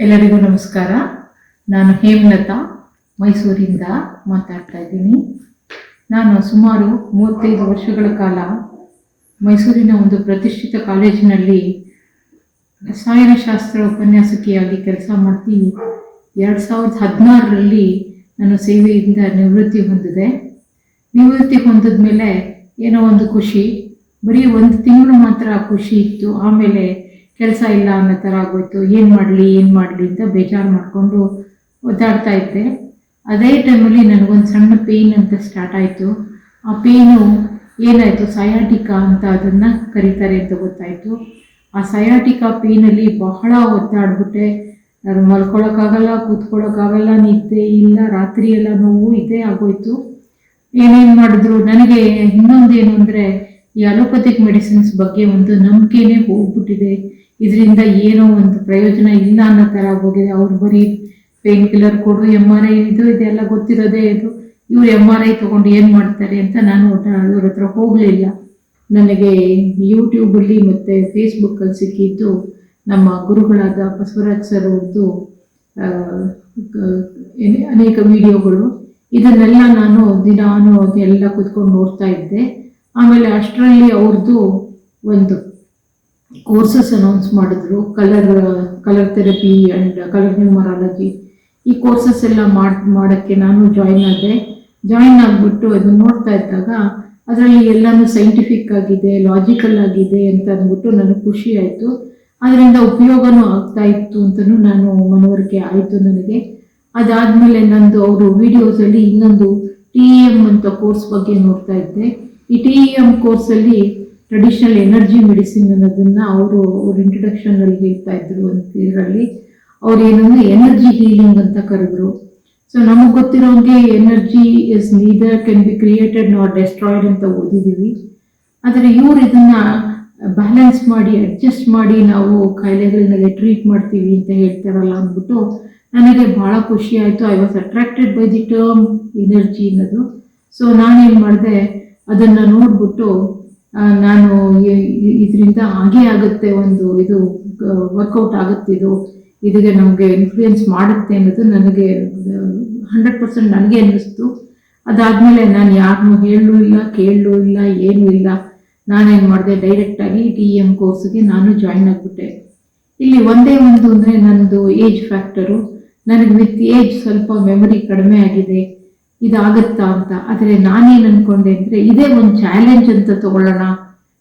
ಎಲ್ಲರಿಗೂ ನಮಸ್ಕಾರ. ನಾನು ಹೇಮಲತಾ, ಮೈಸೂರಿಂದ ಮಾತಾಡ್ತಾ ಇದ್ದೀನಿ. ನಾನು ಸುಮಾರು ಮೂವತ್ತೈದು ವರ್ಷಗಳ ಕಾಲ ಮೈಸೂರಿನ ಒಂದು ಪ್ರತಿಷ್ಠಿತ ಕಾಲೇಜಿನಲ್ಲಿ ರಸಾಯನಶಾಸ್ತ್ರ ಉಪನ್ಯಾಸಕಿಯಾಗಿ ಕೆಲಸ ಮಾಡ್ತಿ. ಎರಡು ಸಾವಿರದ ಹದಿನಾರರಲ್ಲಿ ನಾನು ಸೇವೆಯಿಂದ ನಿವೃತ್ತಿ ಹೊಂದಿದೆ. ನಿವೃತ್ತಿ ಹೊಂದಿದ ಮೇಲೆ ಏನೋ ಒಂದು ಖುಷಿ, ಬರೀ ಒಂದು ತಿಂಗಳು ಮಾತ್ರ ಖುಷಿ ಇತ್ತು. ಆಮೇಲೆ ಕೆಲಸ ಇಲ್ಲ ಅನ್ನೋ ಥರ ಆಗೋಯ್ತು. ಏನು ಮಾಡಲಿ ಏನು ಮಾಡಲಿ ಅಂತ ಬೇಜಾರು ಮಾಡಿಕೊಂಡು ಒದ್ದಾಡ್ತಾ ಇದ್ದೆ. ಅದೇ ಟೈಮಲ್ಲಿ ನನಗೊಂದು ಸಣ್ಣ ಪೇಯ್ನ್ ಅಂತ ಸ್ಟಾರ್ಟ್ ಆಯಿತು. ಆ ಪೇಯ್ನು ಏನಾಯಿತು? ಸಯಾಟಿಕಾ ಅಂತ ಅದನ್ನು ಕರೀತಾರೆ ಅಂತ ಗೊತ್ತಾಯಿತು. ಆ ಸಯಾಟಿಕಾ ಪೇಯ್ನಲ್ಲಿ ಬಹಳ ಒದ್ದಾಡ್ಬಿಟ್ಟೆ. ನಾನು ಮಲ್ಕೊಳಕ್ಕಾಗಲ್ಲ ಕೂತ್ಕೊಳ್ಳೋಕ್ಕಾಗಲ್ಲ ನಿದ್ದೆ ಇಲ್ಲ ರಾತ್ರಿ ಎಲ್ಲ ನೋವು ಇದೇ ಆಗೋಯ್ತು. ಏನೇನು ಮಾಡಿದ್ರು? ನನಗೆ ಇನ್ನೊಂದೇನು ಅಂದರೆ ಈ ಅಲೋಪತಿಕ್ ಮೆಡಿಸಿನ್ಸ್ ಬಗ್ಗೆ ಒಂದು ನಂಬಿಕೆನೇ ಹೋಗ್ಬಿಟ್ಟಿದೆ. ಇದರಿಂದ ಏನೋ ಒಂದು ಪ್ರಯೋಜನ ಇಲ್ಲ ಅನ್ನೋ ಥರ ಹೋಗಿದೆ ಅವ್ರು ಬರೀ ಪೇನ್ ಕಿಲ್ಲರ್ ಕೊಡು ಎಂ ಆರ್ ಐ ಇದು, ಇದೆಲ್ಲ ಗೊತ್ತಿರೋದೇ ಇದು. ಇವ್ರು ಎಂ ಆರ್ ಐ ತೊಗೊಂಡು ಏನು ಮಾಡ್ತಾರೆ ಅಂತ ನಾನು ಅವ್ರ ಹತ್ರ ಹೋಗಲಿಲ್ಲ. ನನಗೆ ಯೂಟ್ಯೂಬಲ್ಲಿ ಮತ್ತು ಫೇಸ್ಬುಕ್ಕಲ್ಲಿ ಸಿಕ್ಕಿದ್ದು ನಮ್ಮ ಗುರುಗಳಾದ ಬಸವರಾಜ್ ಸರ್ ಅವ್ರದ್ದು ಅನೇಕ ವಿಡಿಯೋಗಳು ಇದನ್ನೆಲ್ಲ ನಾನು ದಿನಾನು ಅದೆಲ್ಲ ಕುತ್ಕೊಂಡು ನೋಡ್ತಾ ಇದ್ದೆ. ಆಮೇಲೆ ಅಷ್ಟರಲ್ಲಿ ಅವ್ರದ್ದು ಒಂದು ಕೋರ್ಸಸ್ ಅನೌನ್ಸ್ ಮಾಡಿದ್ರು. Colour colour therapy and colour numerology ಈ ಕೋರ್ಸಸ್ ಎಲ್ಲ ಮಾಡಿ, ಮಾಡೋಕ್ಕೆ ನಾನು ಜಾಯಿನ್ ಆದೆ. ಜಾಯಿನ್ ಆಗಿಬಿಟ್ಟು ಅದನ್ನ ನೋಡ್ತಾ ಇದ್ದಾಗ ಅದರಲ್ಲಿ ಎಲ್ಲನೂ ಸೈಂಟಿಫಿಕ್ ಆಗಿದೆ ಲಾಜಿಕಲ್ ಆಗಿದೆ ಅಂತ ಅಂದ್ಬಿಟ್ಟು ನನಗೆ ಖುಷಿ ಆಯಿತು. ಅದರಿಂದ ಉಪಯೋಗನೂ ಆಗ್ತಾ ಇತ್ತು ಅಂತಲೂ ನಾನು ಮನವರಿಕೆ ಆಯಿತು ನನಗೆ. ಅದಾದಮೇಲೆ ನಂದು ಅವರು ವಿಡಿಯೋಸಲ್ಲಿ ಇನ್ನೊಂದು ಟಿ ಎಂ ಅಂತ ಕೋರ್ಸ್ ಬಗ್ಗೆ ನೋಡ್ತಾ ಇದ್ದೆ. ಈ ಟಿ ಇ ಎಂ ಕೋರ್ಸಲ್ಲಿ ಟ್ರೆಡಿಷನಲ್ ಎನರ್ಜಿ ಮೆಡಿಸಿನ್ ಅನ್ನೋದನ್ನು ಅವರು ಅವ್ರ ಇಂಟ್ರಡಕ್ಷನಲ್ಲಿ ಹೇಳ್ತಾ ಇದ್ರು ಅಂತ ಇದರಲ್ಲಿ ಅವ್ರು ಏನಂದ್ರೆ ಎನರ್ಜಿ ಹೀಲಿಂಗ್ ಅಂತ ಕರೆದ್ರು. ಸೊ ನಮಗೆ ಗೊತ್ತಿರೋಂಗೆ energy is neither can be created not destroyed ಅಂತ ಓದಿದ್ದೀವಿ ಆದರೆ ಇವ್ರು ಇದನ್ನ ಬ್ಯಾಲೆನ್ಸ್ ಮಾಡಿ ಅಡ್ಜಸ್ಟ್ ಮಾಡಿ ನಾವು ಕಾಯಿಲೆಗಳನ್ನೆಲ್ಲ ಟ್ರೀಟ್ ಮಾಡ್ತೀವಿ ಅಂತ ಹೇಳ್ತಾರಲ್ಲ ಅಂದ್ಬಿಟ್ಟು ನನಗೆ ಭಾಳ ಖುಷಿ ಆಯಿತು. I was attracted by the term energy ಅನ್ನೋದು. ಸೊ ನಾನೇನು ಮಾಡಿದೆ ಅದನ್ನು ನೋಡ್ಬಿಟ್ಟು ನಾನು ಇದರಿಂದ ಹಾಗೆ ಆಗುತ್ತೆ ಒಂದು ಇದು ವರ್ಕೌಟ್ ಆಗುತ್ತೆ ಇದು ಇದಕ್ಕೆ ನಮಗೆ ಇನ್ಫ್ಲೂಯೆನ್ಸ್ ಮಾಡುತ್ತೆ ಅನ್ನೋದು ನನಗೆ ಹಂಡ್ರೆಡ್ ಪರ್ಸೆಂಟ್ ನನಗೆ ಅನ್ನಿಸ್ತು. ಅದಾದಮೇಲೆ ನಾನು ಯಾರನ್ನೂ ಹೇಳಲೂ ಇಲ್ಲ, ಕೇಳಲೂ ಇಲ್ಲ, ಏನೂ ಇಲ್ಲ. ನಾನೇನು ಮಾಡಿದೆ ಡೈರೆಕ್ಟಾಗಿ ಟಿ ಎಂ ಕೋರ್ಸ್ಗೆ ನಾನು ಜಾಯಿನ್ ಆಗಿಬಿಟ್ಟೆ. ಇಲ್ಲಿ ಒಂದೇ ಒಂದು ಅಂದರೆ ನನ್ನದು ಏಜ್ ಫ್ಯಾಕ್ಟರು ನನಗೆ ವಿತ್ ಏಜ್ ಸ್ವಲ್ಪ ಮೆಮೊರಿ ಕಡಿಮೆ ಆಗಿದೆ. ಇದಾಗತ್ತಾ ಅಂತ. ಆದರೆ ನಾನೇನು ಅನ್ಕೊಂಡೆ ಅಂದರೆ ಇದೇ ಒಂದು ಚಾಲೆಂಜ್ ಅಂತ ತಗೊಳ್ಳೋಣ.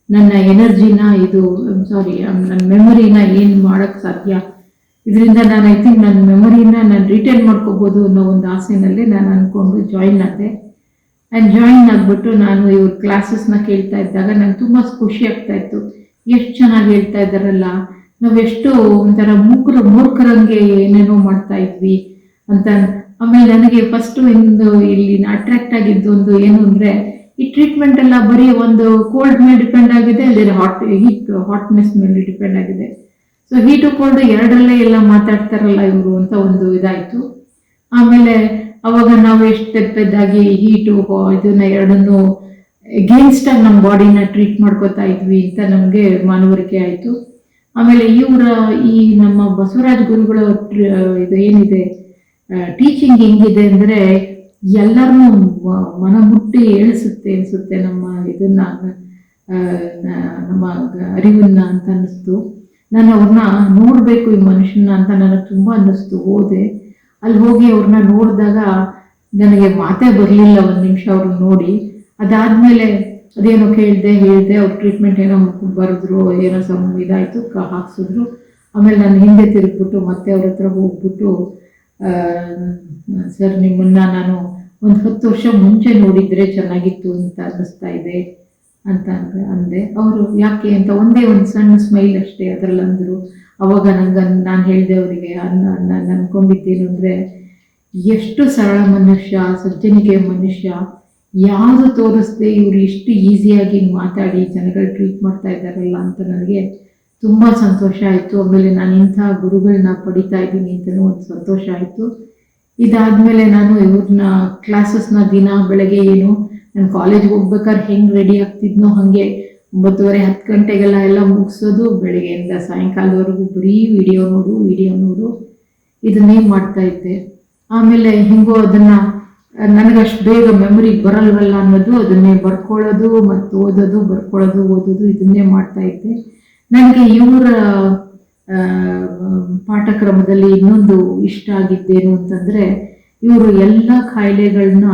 ನನ್ನ ಎನರ್ಜಿನ ಇದು ಸಾರಿ ನನ್ನ ಮೆಮೊರಿನ ಏನು ಮಾಡೋಕ್ಕೆ ಸಾಧ್ಯ? ಇದರಿಂದ ನಾನು ಐ ಥಿಂಕ್ ನನ್ನ ಮೆಮೊರಿನ ನಾನು ರಿಟೈನ್ ಮಾಡ್ಕೋಬೋದು ಅನ್ನೋ ಒಂದು ಆಸೆನಲ್ಲಿ ನಾನು ಅಂದ್ಕೊಂಡು ಜಾಯಿನ್ ಆದೆ. ಆ್ಯಂಡ್ ಜಾಯಿನ್ ಆಗಿಬಿಟ್ಟು ನಾನು ಇವ್ರ ಕ್ಲಾಸಸ್ನ ಕೇಳ್ತಾ ಇದ್ದಾಗ ನಂಗೆ ತುಂಬ ಖುಷಿ ಆಗ್ತಾ ಇತ್ತು. ಎಷ್ಟು ಚೆನ್ನಾಗಿ ಹೇಳ್ತಾ ಇದ್ದಾರಲ್ಲ. ನಾವೆಷ್ಟು ಒಂಥರ ಮೂಕರು, ಮೂರ್ಖರಂಗೆ ಏನೇನೋ ಮಾಡ್ತಾ ಇದ್ವಿ ಅಂತ ಆಮೇಲೆ ನನಗೆ ಫಸ್ಟ್ ಒಂದು ಇಲ್ಲಿ ಅಟ್ರಾಕ್ಟ್ ಆಗಿದ್ದು ಒಂದು ಏನು ಅಂದರೆ, ಈ ಟ್ರೀಟ್ಮೆಂಟ್ ಎಲ್ಲ ಬರೀ ಒಂದು ಕೋಲ್ಡ್ ಮೇಲೆ ಡಿಪೆಂಡ್ ಆಗಿದೆ ಅಲ್ಲಿ ಹಾಟ್ ಹೀಟ್ ಹಾಟ್ನೆಸ್ ಮೇಲೆ ಡಿಪೆಂಡ್ ಆಗಿದೆ. ಸೊ ಹೀಟು ಕೋಲ್ಡ್ ಎರಡರಲ್ಲೇ ಎಲ್ಲ ಮಾತಾಡ್ತಾರಲ್ಲ ಇವರು ಅಂತ ಒಂದು ಇದಾಯಿತು. ಆಮೇಲೆ ಅವಾಗ ನಾವು ಎಷ್ಟು ತೆಪ್ಪದ್ದಾಗಿ ಹೀಟು ಇದನ್ನ ಎರಡನ್ನು ಎಗೇನ್ಸ್ಟ್ ಆಗಿ ನಮ್ಮ ಬಾಡಿನ ಟ್ರೀಟ್ ಮಾಡ್ಕೋತಾ ಇದ್ವಿ ಅಂತ ನಮಗೆ ಮನವರಿಕೆ ಆಯಿತು. ಆಮೇಲೆ ಇವರ ಈ ನಮ್ಮ ಬಸವರಾಜ್ ಗುರುಗಳ ಇದು ಏನಿದೆ ಟೀಚಿಂಗ್ ಹೆಂಗಿದೆ ಅಂದರೆ ಮನ ಮುಟ್ಟಿ ಏಳಿಸುತ್ತೆ ಅನಿಸುತ್ತೆ ನಮ್ಮ ಇದನ್ನ ನಮ್ಮ ಅರಿವನ್ನ ಅಂತ ಅನ್ನಿಸ್ತು. ನಾನು ಅವ್ರನ್ನ ನೋಡಬೇಕು ಈ ಮನುಷ್ಯನ ಅಂತ ನನಗೆ ತುಂಬ ಅನ್ನಿಸ್ತು, ಹೋದೆ. ಅಲ್ಲಿ ಹೋಗಿ ಅವ್ರನ್ನ ನೋಡಿದಾಗ ನನಗೆ ಮಾತೇ ಬರಲಿಲ್ಲ ಒಂದು ನಿಮಿಷ ಅವ್ರನ್ನ ನೋಡಿ. ಅದಾದಮೇಲೆ ಅದೇನೋ ಕೇಳಿದೆ, ಹೇಳಿದೆ, ಅವ್ರ ಟ್ರೀಟ್ಮೆಂಟ್ ಏನೋ ಬರೆದ್ರು, ಏನೋ ಸಮ ಇದಾಯಿತು ಹಾಕ್ಸಿದ್ರು. ಆಮೇಲೆ ನಾನು ಹಿಂದೆ ತಿರುಗ್ಬಿಟ್ಟು ಮತ್ತೆ ಅವ್ರ ಹತ್ರ ಹೋಗ್ಬಿಟ್ಟು ಸರ್, ನಿಮ್ಮನ್ನ ನಾನು ಒಂದು ಹತ್ತು ವರ್ಷ ಮುಂಚೆ ನೋಡಿದರೆ ಚೆನ್ನಾಗಿತ್ತು ಅಂತ ಅನ್ನಿಸ್ತಾ ಇದೆ ಅಂತ ಅಂದೆ ಅಂದೆ. ಅವರು ಯಾಕೆ ಅಂತ ಒಂದೇ ಒಂದು ಸಣ್ಣ ಸ್ಮೈಲ್ ಅಷ್ಟೇ ಅದರಲ್ಲಿ ಅಂದರು. ಅವಾಗ ನಂಗೆ ನಾನು ಹೇಳಿದೆ ಅವರಿಗೆ ಅನ್ನ ನಾನು ಅಂದ್ಕೊಂಡಿದ್ದೇನು ಅಂದರೆ, ಎಷ್ಟು ಸರಳ ಮನುಷ್ಯ, ಸಜ್ಜನಿಕೆ ಮನುಷ್ಯ ಯಾವುದು ತೋರಿಸ್ದೆ ಇವರು ಇಷ್ಟು ಈಸಿಯಾಗಿ ಮಾತಾಡಿ ಜನಗಳು ಟ್ರೀಟ್ ಮಾಡ್ತಾ ಇದ್ದಾರಲ್ಲ ಅಂತ ನನಗೆ ತುಂಬ ಸಂತೋಷ ಆಯಿತು. ಆಮೇಲೆ ನಾನು ಇಂಥ ಗುರುಗಳನ್ನ ಪಡಿತಾ ಇದ್ದೀನಿ ಅಂತಲೂ ಒಂದು ಸಂತೋಷ ಆಯಿತು. ಇದಾದಮೇಲೆ ನಾನು ಇವ್ರನ್ನ ಕ್ಲಾಸಸ್ನ ದಿನ ಬೆಳಗ್ಗೆ ಏನು, ನಾನು ಕಾಲೇಜ್ಗೆ ಹೋಗ್ಬೇಕಾದ್ರೆ ಹೆಂಗೆ ರೆಡಿ ಆಗ್ತಿದ್ನೋ ಹಾಗೆ ಒಂಬತ್ತುವರೆ, ಹತ್ತು ಗಂಟೆಗೆಲ್ಲ ಎಲ್ಲ ಮುಗಿಸೋದು ಬೆಳಗ್ಗೆಯಿಂದ ಸಾಯಂಕಾಲದವರೆಗೂ ಬರೀ ವಿಡಿಯೋ ನೋಡು ವಿಡಿಯೋ ನೋಡು. ಇದನ್ನೇ ಮಾಡ್ತಾ ಇದ್ದೆ. ಆಮೇಲೆ ಹಿಂಗೋ ಅದನ್ನು, ನನಗಷ್ಟು ಬೇಗ ಮೆಮೊರಿ ಬರಲ್ವಲ್ಲ ಅನ್ನೋದು ಅದನ್ನೇ ಬರ್ಕೊಳ್ಳೋದು ಮತ್ತು ಓದೋದು, ಬರ್ಕೊಳ್ಳೋದು, ಓದೋದು ಇದನ್ನೇ ಮಾಡ್ತಾ ಇದ್ದೆ. ನನಗೆ ಇವರ ಪಾಠಕ್ರಮದಲ್ಲಿ ಇನ್ನೊಂದು ಇಷ್ಟ ಆಗಿದ್ದೇನು ಅಂತಂದ್ರೆ, ಇವರು ಎಲ್ಲ ಕಾಯಿಲೆಗಳನ್ನ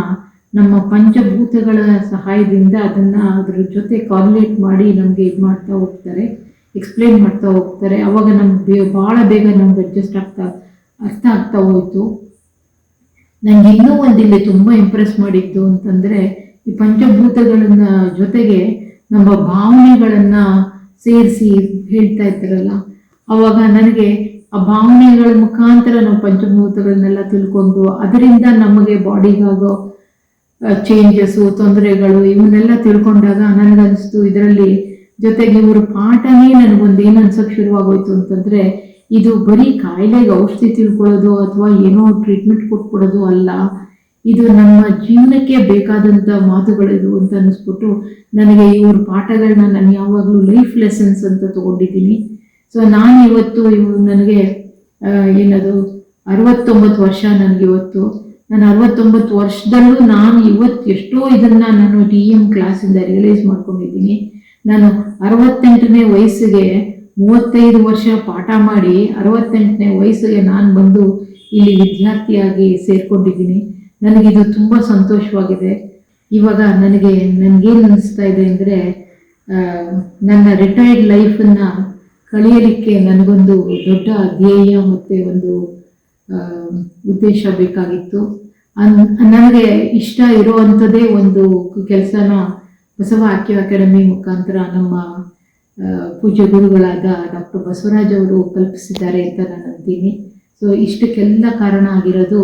ನಮ್ಮ ಪಂಚಭೂತಗಳ ಸಹಾಯದಿಂದ ಅದನ್ನ ಅದ್ರ ಜೊತೆ ಕಾರ್ಲೇಟ್ ಮಾಡಿ ನಮಗೆ ಇದು ಮಾಡ್ತಾ ಹೋಗ್ತಾರೆ ಎಕ್ಸ್ಪ್ಲೇನ್ ಮಾಡ್ತಾ ಹೋಗ್ತಾರೆ. ಅವಾಗ ನಮ್ಗೆ ಭಾಳ ಬೇಗ ನಮ್ಗೆ ಅಡ್ಜಸ್ಟ್ ಆಗ್ತಾ, ಅರ್ಥ ಆಗ್ತಾ ಹೋಯ್ತು. ನನಗೆ ಇನ್ನೂ ಒಂದು ಇಲ್ಲಿ ತುಂಬ ಇಂಪ್ರೆಸ್ ಮಾಡಿತ್ತು ಅಂತಂದ್ರೆ, ಈ ಪಂಚಭೂತಗಳನ್ನ ಜೊತೆಗೆ ನಮ್ಮ ಭಾವನೆಗಳನ್ನ ಸೇರಿಸಿ ಹೇಳ್ತಾ ಇರ್ತಾರಲ್ಲ ಅವಾಗ ನನಗೆ ಆ ಭಾವನೆಗಳ ಮುಖಾಂತರ ನಾವು ಪಂಚಭೂತಗಳನ್ನೆಲ್ಲ ತಿಳ್ಕೊಂಡು ಅದರಿಂದ ನಮಗೆ ಬಾಡಿಗಾಗೋ ಚೇಂಜಸ್ಸು ತೊಂದರೆಗಳು ಇವನ್ನೆಲ್ಲ ತಿಳ್ಕೊಂಡಾಗ ನನಗನ್ನಿಸ್ತು. ಇದರಲ್ಲಿ ಜೊತೆಗೆ ಇವ್ರ ಪಾಠನೇ ನನಗೊಂದು ಏನು ಅನ್ಸೋಕೆ ಶುರುವಾಗೋಯ್ತು ಅಂತಂದ್ರೆ, ಇದು ಬರೀ ಕಾಯಿಲೆಗೆ ಔಷಧಿ ತಿಳ್ಕೊಳ್ಳೋದು ಅಥವಾ ಏನೋ ಟ್ರೀಟ್ಮೆಂಟ್ ಕೊಟ್ಬಿಡೋದು ಅಲ್ಲ. ಇದು ನಮ್ಮ ಜೀವನಕ್ಕೆ ಬೇಕಾದಂಥ ಮಾತುಗಳಿದು ಅಂತ ಅನ್ನಿಸ್ಬಿಟ್ಟು ನನಗೆ ಇವ್ರ ಪಾಠಗಳನ್ನ ನಾನು ಯಾವಾಗಲೂ ಲೈಫ್ ಲೆಸನ್ಸ್ ಅಂತ ತಗೊಂಡಿದ್ದೀನಿ. ಸೊ ನಾನು ಇವತ್ತು ಇವು ನನಗೆ ಏನದು, ಅರವತ್ತೊಂಬತ್ತು ವರ್ಷ ನನಗೆ ಇವತ್ತು. ನಾನು ಅರವತ್ತೊಂಬತ್ತು ವರ್ಷದಲ್ಲೂ ನಾನು ಇವತ್ತು ಎಷ್ಟೋ ಇದನ್ನ ನಾನು ಡಿ ಎಂ ಕ್ಲಾಸಿಂದ ರಿಯಲೈಸ್ ಮಾಡ್ಕೊಂಡಿದ್ದೀನಿ. ನಾನು ಅರವತ್ತೆಂಟನೇ ವಯಸ್ಸಿಗೆ ಮೂವತ್ತೈದು ವರ್ಷ ಪಾಠ ಮಾಡಿ ಅರವತ್ತೆಂಟನೇ ವಯಸ್ಸಿಗೆ ನಾನು ಬಂದು ಇಲ್ಲಿ ವಿದ್ಯಾರ್ಥಿಯಾಗಿ ಸೇರ್ಕೊಂಡಿದ್ದೀನಿ. ನನಗಿದು ತುಂಬ ಸಂತೋಷವಾಗಿದೆ. ಇವಾಗ ನನಗೆ ನನಗೇನು ಅನಿಸ್ತಾ ಇದೆ ಅಂದರೆ ನನ್ನ ರಿಟೈರ್ಡ್ ಲೈಫನ್ನು ಕಳೆಯಲಿಕ್ಕೆ ನನಗೊಂದು ದೊಡ್ಡ ಧ್ಯೇಯ ಮತ್ತು ಒಂದು ಉದ್ದೇಶ ಬೇಕಾಗಿತ್ತು. ಅನ್- ನನಗೆ ಇಷ್ಟ ಇರುವಂಥದ್ದೇ ಒಂದು ಕೆಲಸನ ಬಸವ ಆಕ್ಯೋ ಅಕಾಡೆಮಿ ಮುಖಾಂತರ ನಮ್ಮ ಪೂಜ್ಯ ಗುರುಗಳಾದ ಡಾಕ್ಟರ್ ಬಸವರಾಜ್ ಅವರು ಕಲ್ಪಿಸಿದ್ದಾರೆ ಅಂತ ನಾನು ಅಂತೀನಿ ಸೊ ಇಷ್ಟಕ್ಕೆಲ್ಲ ಕಾರಣ ಆಗಿರೋದು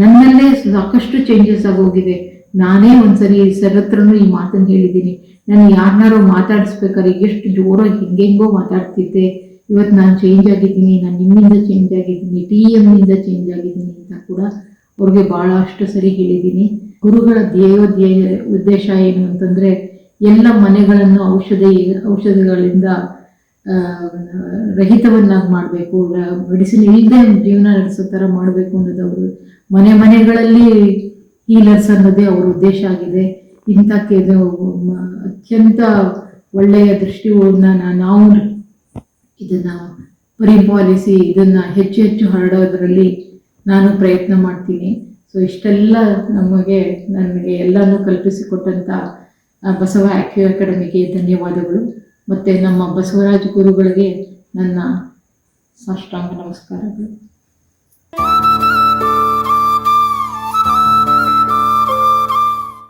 ನನ್ನಲ್ಲೇ ಸಾಕಷ್ಟು ಚೇಂಜಸ್ ಆಗೋಗಿದೆ. ನಾನೇ ಒಂದ್ಸರಿ ಸರ್ ಹತ್ರನೂ ಈ ಮಾತನ್ನು ಹೇಳಿದ್ದೀನಿ. ನಾನು ಯಾರನ್ನಾರೋ ಮಾತಾಡಿಸ್ಬೇಕಾದ್ರೆ ಎಷ್ಟು ಜೋರಾಗಿ ಹೆಂಗೆಂಗೋ ಮಾತಾಡ್ತಿದ್ದೆ. ಇವತ್ತು ನಾನು ಚೇಂಜ್ ಆಗಿದ್ದೀನಿ, ನಾನು ನಿಮ್ಮಿಂದ ಚೇಂಜ್ ಆಗಿದ್ದೀನಿ ಟಿ ಎಮ್ನಿಂದ ಚೇಂಜ್ ಆಗಿದ್ದೀನಿ ಅಂತ ಕೂಡ ಅವ್ರಿಗೆ ಭಾಳಷ್ಟು ಸರಿ ಹೇಳಿದ್ದೀನಿ. ಗುರುಗಳ ಧ್ಯೇಯೋಧ್ಯೇಯ ಉದ್ದೇಶ ಏನು ಅಂತಂದರೆ, ಎಲ್ಲ ಮನೆಗಳನ್ನು ಔಷಧಿ, ಔಷಧಿಗಳಿಂದ ರಹಿತವನ್ನಾಗಿ ಮಾಡಬೇಕು ಮೆಡಿಸಿನ್ ಇಲ್ಲದೆ ಜೀವನ ನಡೆಸೋ ಥರ ಮಾಡಬೇಕು ಅನ್ನೋದು ಅವರು, ಮನೆ ಮನೆಗಳಲ್ಲಿ ಹೀಲರ್ಸ್ ಅನ್ನೋದೇ ಅವರ ಉದ್ದೇಶ ಆಗಿದೆ. ಇಂಥ ಅತ್ಯಂತ ಒಳ್ಳೆಯ ದೃಷ್ಟಿಕೋನ ನಾವು ಇದನ್ನು ಪರಿಪಾಲಿಸಿ, ಇದನ್ನು ಹೆಚ್ಚು ಹೆಚ್ಚು ಹರಡೋದರಲ್ಲಿ ನಾನು ಪ್ರಯತ್ನ ಮಾಡ್ತೀನಿ. ಸೊ ಇಷ್ಟೆಲ್ಲ ನಮಗೆ, ನನಗೆ ಎಲ್ಲನೂ ಕಲ್ಪಿಸಿಕೊಟ್ಟಂಥ ಬಸವ ಆಕ್ಯೂ ಅಕಾಡೆಮಿಗೆ ಧನ್ಯವಾದಗಳು. ಮತ್ತೆ ನಮ್ಮ ಬಸವರಾಜ ಗುರುಗಳಿಗೆ ನನ್ನ ಸಾಷ್ಟಾಂಗ ನಮಸ್ಕಾರಗಳು.